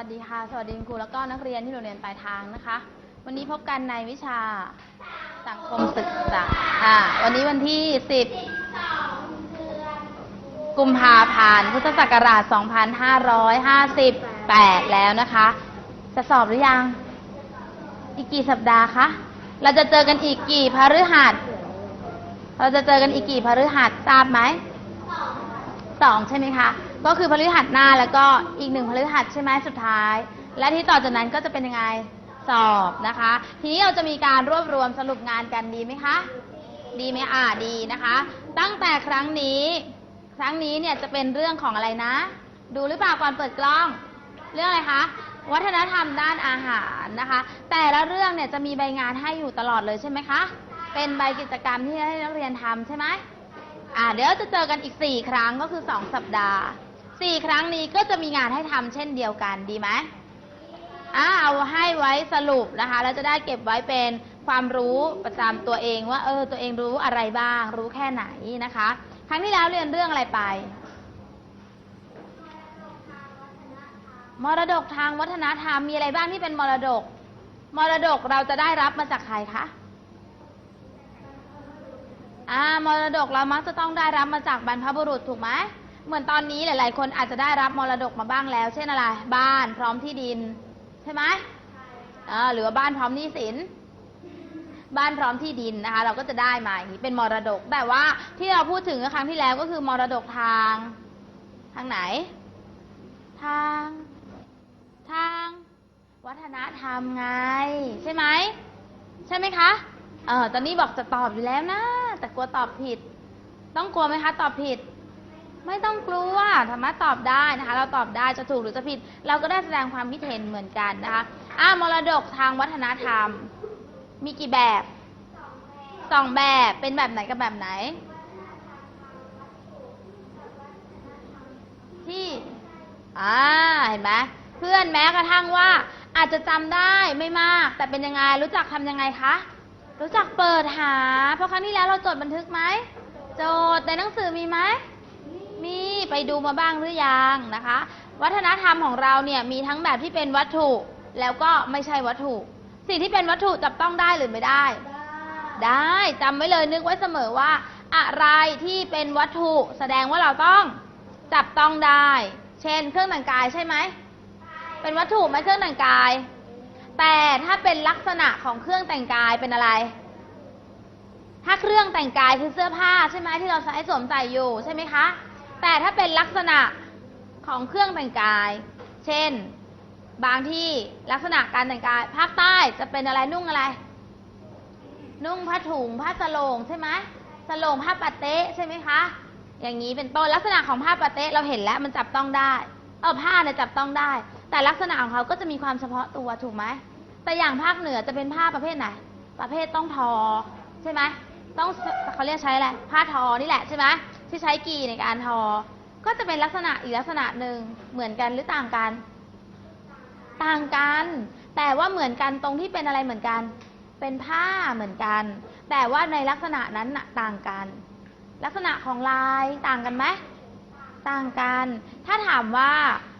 สวัสดีค่ะ สวัสดีคุณครูแล้วก็นักเรียนที่โรงเรียนปลายทางนะคะ วันนี้พบกันในวิชาสังคมศึกษาอ่าวันนี้วันที่ 10 กุมภาพันธ์พุทธศักราช 2558 แล้วนะคะ จะสอบหรือยัง อีกกี่สัปดาห์คะ เราจะเจอกันอีกกี่พฤหัส เราจะเจอกันอีกกี่พฤหัสทราบไหมสองใช่ไหมคะ ก็คือพฤหัสหน้าแล้วก็อีกหนึ่งพฤหัสใช่ไหมสุดท้าย และที่ต่อจากนั้นก็จะเป็นยังไงสอบนะคะ ทีนี้เราจะมีการรวบรวมสรุปงานกันดีไหมคะ ดีไหมอ่าดีนะคะ ตั้งแต่ครั้งนี้ ครั้งนี้เนี่ยจะเป็นเรื่องของอะไรนะ ดูหรือเปล่าก่อนเปิดกล้อง เรื่องอะไรคะวัฒนธรรมด้านอาหารนะคะ แต่ละเรื่องเนี่ยจะมีใบงานให้อยู่ตลอดเลยใช่ไหมคะ เป็นใบกิจกรรมที่ให้นักเรียนทำใช่ไหมอ่าเดี๋ยวจะเจอกันอีก 4 ครั้งก็คือ 2 สัปดาห์ 4ครั้งนี้ก็จะมีงานให้ทำเช่นเดียวกันดีไหมอ่าเอาให้ไว้สรุปนะคะ แล้วจะได้เก็บไว้เป็นความรู้ประจำตัวเองว่าเออตัวเองรู้อะไรบ้าง รู้แค่ไหนนะคะ ครั้งที่แล้วเรียนเรื่องอะไรไป มรดกทางวัฒนธรรมมีอะไรบ้างที่เป็นมรดก มรดกเราจะได้รับมาจากใครคะอ่ามรดกเรามักจะต้องได้รับมาจากบรรพบุรุษถูกไหม เหมือนตอนนี้หลาย ๆ คนอาจจะได้รับมรดกมาบ้างแล้ว เช่นอะไร บ้านพร้อมที่ดิน ใช่ไหมอ่หรือว่าบ้านพร้อมหนี้สิน บ้านพร้อมที่ดินนะคะ เราก็จะได้มาอย่างนี้เป็นมรดก แต่ว่าที่เราพูดถึงครั้งที่แล้วก็คือมรดกทาง ทางไหน ทาง ทาง วัฒนธรรมไง ใช่ไหมใช่ไหมคะเออตอนนี้บอกจะตอบอยู่แล้วนะ แต่กลัวตอบผิด ต้องกลัวไหมคะ ตอบผิด ไม่ต้องกลัวสามารถตอบได้นะคะ เราตอบได้จะถูกหรือจะผิด เราก็ได้แสดงความคิดเห็นเหมือนกันนะคะอ่ามรดกทางวัฒนธรรม มีกี่แบบสองแบบเป็นแบบไหนกับแบบไหน ที่อ่าเห็นไหมเพื่อนแม้กระทั่งว่าอาจจะจำได้ไม่มาก แต่เป็นยังไงรู้จักทำยังไงคะรู้จักเปิดหา เพราะครั้งที่แล้วเราจดบันทึกไหมจทย์ในหนังสือมีไหม มีไปดูมาบ้างหรือยังนะคะ วัฒนธรรมของเราเนี่ยมีทั้งแบบที่เป็นวัตถุแล้วก็ไม่ใช่วัตถุ สิ่งที่เป็นวัตถุจับต้องได้หรือไม่ได้ ได้จำไว้เลยนึกไว้เสมอว่า อะไรที่เป็นวัตถุ แสดงว่าเราต้องจับต้องได้ เช่น เครื่องแต่งกายใช่ไหมเป็นวัตถุไหมเครื่องแต่งกาย แต่ถ้าเป็นลักษณะของเครื่องแต่งกายเป็นอะไร ถ้าเครื่องแต่งกายคือเสื้อผ้าใช่ไหมที่เราใช้สวมใส่อยู่ใช่ไหมคะ แต่ถ้าเป็นลักษณะของเครื่องแต่งกาย เช่น บางที่ลักษณะการแต่งกายภาคใต้จะเป็นอะไรนุ่งอะไร นุ่งผ้าถุงผ้าสลงใช่ไหมสลงผ้าปาเต๊ะใช่ไหมคะ อย่างนี้เป็นต้นลักษณะของผ้าปาเต๊ะเราเห็นแล้วมันจับต้องได้ เออผ้าเนี่ยจับต้องได้ แต่ลักษณะของเขาก็จะมีความเฉพาะตัวถูกไหมแต่อย่างภาคเหนือจะเป็นผ้าประเภทไหน ประเภทต้องทอใช่ไหมต้องเขาเรียกใช้อะไรผ้าทอนี่แหละใช่ไหม ที่ใช้กีในการทอ ก็จะเป็นลักษณะอีกลักษณะหนึ่งเหมือนกันหรือต่างกัน ต่างกัน แต่ว่าเหมือนกันตรงที่เป็นอะไรเหมือนกัน เป็นผ้าเหมือนกัน แต่ว่าในลักษณะนั้นต่างกัน ลักษณะของลายต่างกันไหมต่างกัน ถ้าถามว่า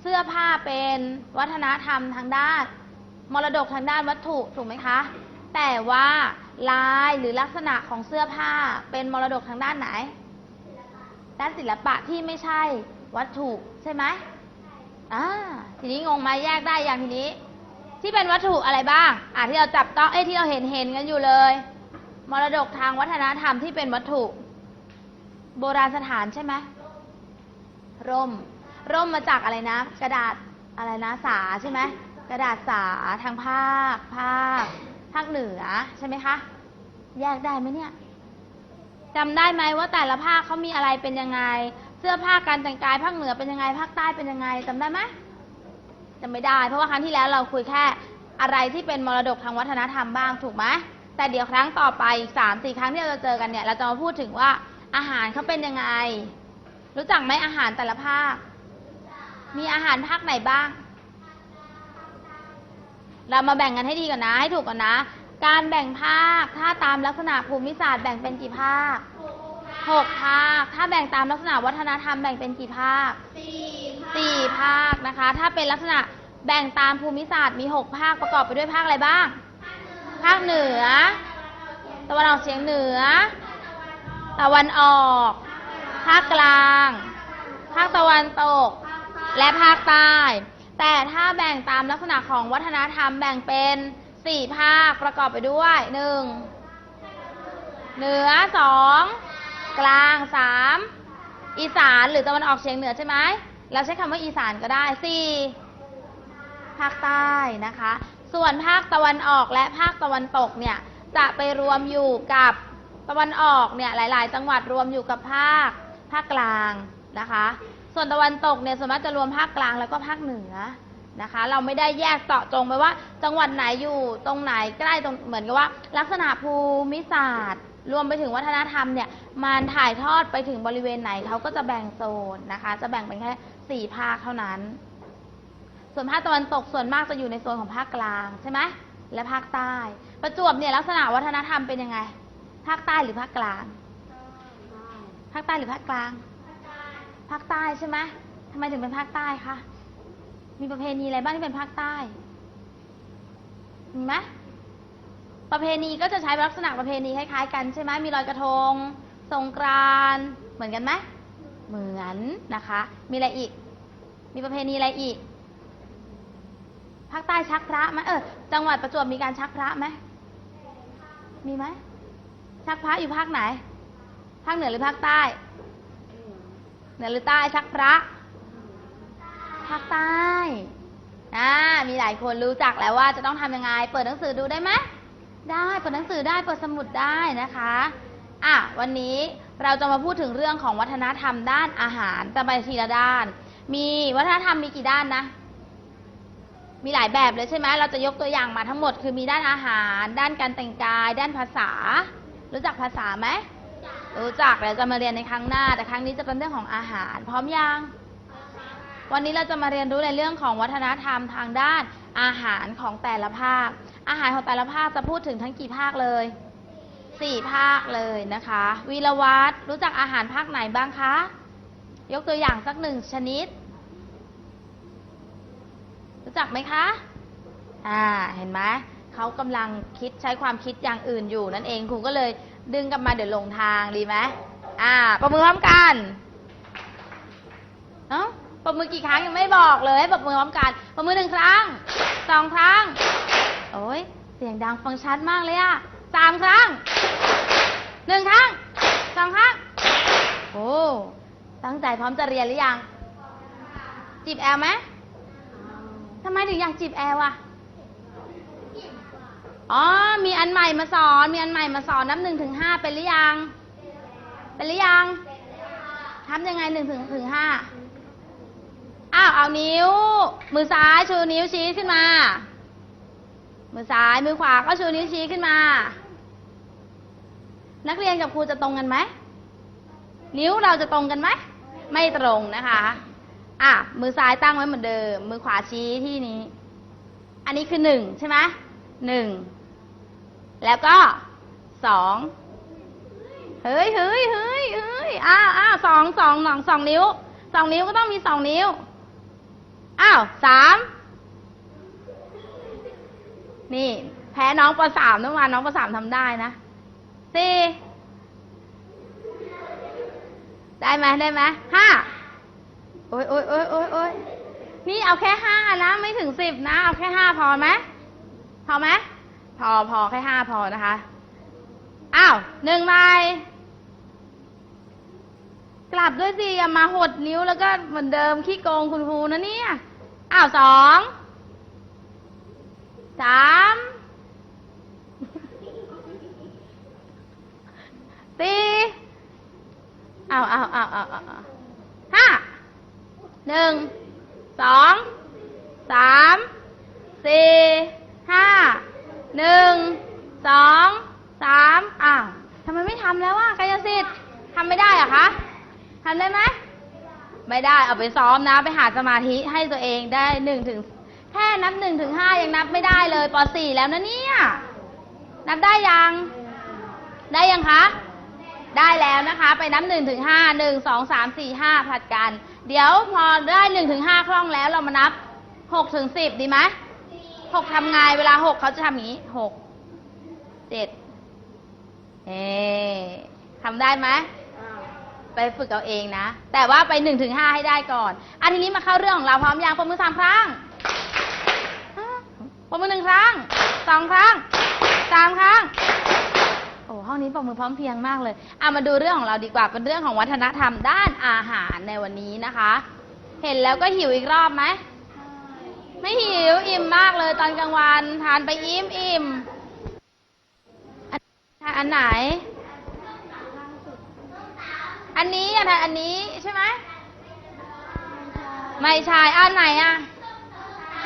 เสื้อผ้าเป็นวัฒนธรรมทางด้าน มรดกทางด้านวัตถุถูกไหมคะ แต่ว่าลายหรือลักษณะของเสื้อผ้าเป็นมรดกทางด้านไหน ด้านศิลปะที่ไม่ใช่วัตถุใช่ไหมอ่าทีนี้งงไหมแยกได้อย่างทีนี้ ที่เป็นวัตถุอะไรบ้าง อ่าที่เราจับต้องเอ้ยที่เราเห็นเห็นกันอยู่เลย มรดกทางวัฒนธรรมที่เป็นวัตถุ โบราณสถานใช่ไหมร่ม ร่มมาจากอะไรนะ กระดาษอะไรนะสาใช่ไหมกระดาษสาทางภาค ภาค ภาคเหนือใช่ไหมคะ แยกได้ไหมเนี่ย จำได้ไหมว่าแต่ละภาคเขามีอะไรเป็นยังไง เสื้อผ้าการแต่งกายภาคเหนือเป็นยังไงภาคใต้เป็นยังไงจำได้ไหมจำไม่ได้ เพราะว่าครั้งที่แล้วเราคุยแค่อะไรที่เป็นมรดกทางวัฒนธรรมบ้างถูกไหมแต่เดี๋ยวครั้งต่อไปอีกสามสี่ครั้งที่เราจะเจอกันเนี่ย เราจะมาพูดถึงว่าอาหารเขาเป็นยังไง รู้จักไหมอาหารแต่ละภาค มีอาหารภาคไหนบ้าง เรามาแบ่งกันให้ดีก่อนนะให้ถูกก่อนนะ การแบ่งภาค ถ้าตามลักษณะภูมิศาสตร์แบ่งเป็นกี่ภาคหกภาค ถ้าแบ่งตามลักษณะวัฒนธรรมแบ่งเป็นกี่ภาคสี่ภาคนะคะ ถ้าเป็นลักษณะแบ่งตามภูมิศาสตร์มีหกภาคประกอบไปด้วยภาคอะไรบ้าง ภาคเหนือ ตะวันออกเฉียงเหนือ ตะวันออก ภาคกลาง ภาคตะวันตก และภาคใต้ แต่ถ้าแบ่งตามลักษณะของวัฒนธรรมแบ่งเป็น สี่ภาคประกอบไปด้วยหนึ่งเหนือสองกลางสามอีสานหรือตะวันออกเฉียงเหนือใช่ไหมเราใช้คำว่าอีสานก็ได้สี่ภาคใต้นะคะ ส่วนภาคตะวันออกและภาคตะวันตกเนี่ยจะไปรวมอยู่กับตะวันออกเนี่ยหลาย ๆ จังหวัดรวมอยู่กับภาคภาคกลางนะคะ ส่วนตะวันตกเนี่ยส่วนมากจะรวมภาคกลางแล้วก็ภาคเหนือ นะคะ เราไม่ได้แยกเจาะจงไปว่า จังหวัดไหนอยู่ตรงไหนใกล้ตรงเหมือนกับว่า ลักษณะภูมิศาสตร์ รวมไปถึงวัฒนธรรมเนี่ยมันถ่ายทอดไปถึงบริเวณไหนเขาก็จะแบ่งโซนนะคะ จะแบ่งเป็นแค่สี่ภาคเท่านั้น ส่วนภาคตะวันตกส่วนมากจะอยู่ในโซนของภาคกลางใช่ไหมและภาคใต้ ประจวบเนี่ยลักษณะวัฒนธรรมเป็นยังไง ภาคใต้หรือภาคกลาง ภาคใต้หรือภาคกลาง ภาคใต้ใช่ไหมทำไมถึงเป็นภาคใต้คะ มีประเพณีอะไรบ้างที่เป็นภาคใต้มีไหมประเพณีก็จะใช้ลักษณะประเพณีคล้ายๆกันใช่ไหมมีลอยกระทง สงกรานต์เหมือนกันไหมเหมือนนะคะ มีอะไรอีก มีประเพณีอะไรอีกภาคใต้ชักพระไหมเออจังหวัดประจวบมีการชักพระไหมมีไหมชักพระอยู่ภาคไหน ภาคเหนือหรือภาคใต้ เหนือหรือใต้ชักพระ ภาคใต้อ่ามีหลายคนรู้จักแล้วว่าจะต้องทำยังไง เปิดหนังสือดูได้ไหมได้เปิดหนังสือได้เปิดสมุดได้นะคะอะวันนี้เราจะมาพูดถึงเรื่องของวัฒนธรรมด้านอาหารจะไปทีละด้าน มีวัฒนธรรมมีกี่ด้านนะ มีหลายแบบเลยใช่ไหมเราจะยกตัวอย่างมาทั้งหมด คือมีด้านอาหาร ด้านการแต่งกาย ด้านภาษา รู้จักภาษาไหมรู้จักเดี๋ยวจะมาเรียนในครั้งหน้า แต่ครั้งนี้จะเป็นเรื่องของอาหาร พร้อมยัง วันนี้เราจะมาเรียนรู้ในเรื่องของวัฒนธรรมทางด้านอาหารของแต่ละภาค อาหารของแต่ละภาคจะพูดถึงทั้งกี่ภาคเลยสี่ภาคเลยนะคะ วีรวัตรรู้จักอาหารภาคไหนบ้างคะ ยกตัวอย่างสักหนึ่งชนิด รู้จักไหมคะ อ่า เห็นไหมเขากำลังคิดใช้ความคิดอย่างอื่นอยู่นั่นเองครูก็เลยดึงกลับมาเดี๋ยวลงทางดีไหมอ่า ประมือพร้อมกัน เอ้า ปรบมือกี่ครั้งยังไม่บอกเลยให้ปรบมือพร้อมกันปรบมือหนึ่งครั้งสองครั้ง โอ้ยเสียงดังฟังชัดมากเลยอะสามครั้งหนึ่งครั้งสองครั้ง โอ้ตั้งใจพร้อมจะเรียนหรือยัง จีบแอลไหมทำไมถึงอยากจีบแอลอะอ๋อ มีอันใหม่มาสอน มีอันใหม่มาสอนนับหนึ่งถึงห้าเป็นหรือยัง เป็นหรือยังทำยังไงหนึ่งถึงถึงห้า อ้าวเอานิ้ว มือซ้ายชูนิ้วชี้ขึ้นมา มือซ้ายมือขวาก็ชูนิ้วชี้ขึ้นมา นักเรียนกับครูจะตรงกันไหมนิ้วเราจะตรงกันไหมไม่ตรงนะคะ อะ มือซ้ายตั้งไว้เหมือนเดิม มือขวาชี้ที่นี้ อันนี้คือหนึ่งใช่ไหมหนึ่ง แล้วก็สอง เฮ้ยเฮ้ยเฮ้ยเฮ้ยอ้าวอ้าวสองสองหนองสองนิ้ว สองนิ้วก็ต้องมีสองนิ้วอ้าว สามนี่ แพ้น้องปสามเมื่อวานน้องปสามทำได้นะสี่ได้ไหมได้ไหมห้าโอ้ยโอ้ยโอ้ยโอ้ยโอ้ยนี่เอาแค่ห้านะไม่ถึงสิบนะ เอาแค่ห้าพอไหมพอไหมพอพอแค่ห้าพอนะคะอ้าวหนึ่งใบกลับด้วยสิอย่ามาหดนิ้วแล้วก็เหมือนเดิมขี้โกงคุณครูนะเนี่ย อ้าวสองสามสี่อ้าวอ้าวอ้าวอ้าวห้าหนึ่งสองสามสี่ห้าหนึ่งสองสามอ้าวทำไมไม่ทำแล้วอะกายสิทธิ์ทำไม่ได้อะคะทำได้ไหม ไม่ได้เอาไปซ้อมนะ ไปหาสมาธิให้ตัวเองได้หนึ่งถึงแค่นับหนึ่งถึงห้ายังนับไม่ได้เลยปสี่แล้วนะเนี่ย นับได้ยัง ได้ยังคะ ได้แล้วนะคะ ไปนับหนึ่งถึงห้าหนึ่งสองสามสี่ห้าผัดกัน เดี๋ยวพอได้หนึ่งถึงห้าคล่องแล้วเรามานับหกถึงสิบดีไหมหกทำไงเวลาหกเขาจะทำอย่างนี้หกเจ็ดเอ๊ทำได้ไหม ไปฝึกเอาเองนะ แต่ว่าไปหนึ่งถึงห้าให้ได้ก่อน อันทีนี้มาเข้าเรื่องของเราพร้อมยังปรบมือสามครั้งปรบมือหนึ่งครั้งสองครั้งสามครั้งโอ้ห้องนี้ปรบมือพร้อมเพรียงมากเลยอะมาดูเรื่องของเราดีกว่าเป็นเรื่องของวัฒนธรรมด้านอาหารในวันนี้นะคะ เห็นแล้วก็หิวอีกรอบไหมไม่หิวอิ่มมากเลยตอนกลางวันทานไปอิ่มอิ่มอันไหน อันนี้อยากทานอันนี้ใช่ไหมไม่ใช่อันไหนอะ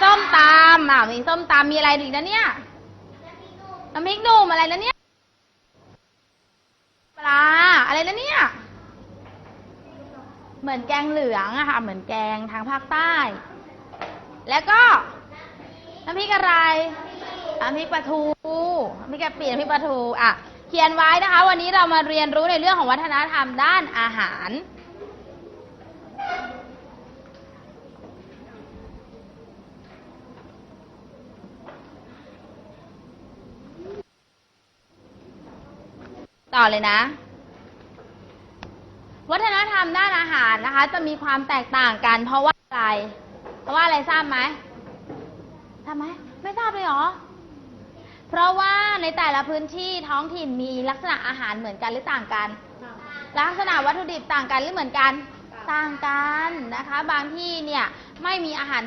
ส้มตำอะมีส้มตำมีอะไรอีกนะเนี่ยน้ำพริกหนุ่มอะไรนะเนี่ยปลาอะไรนะเนี่ย เหมือนแกงเหลืองอะค่ะ เหมือนแกงทางภาคใต้ แล้วก็น้ำพริกอะไรน้ำพริกปลาทูน้ำพริกกะปิน้ำพริกปลาทู อะ เขียนไว้นะคะ วันนี้เรามาเรียนรู้ในเรื่องของวัฒนธรรมด้านอาหาร ต่อเลยนะ วัฒนธรรมด้านอาหารนะคะ จะมีความแตกต่างกันเพราะว่าอะไร เพราะว่าอะไรทราบไหมทราบไหมไม่ทราบเลยเหรอ เพราะว่าในแต่ละพื้นที่ท้องถิ่นมีลักษณะอาหารเหมือนกันหรือต่างกัน ลักษณะวัตถุดิบต่างกันหรือเหมือนกัน ต่างกันนะคะ บางที่เนี่ยไม่มีอาหาร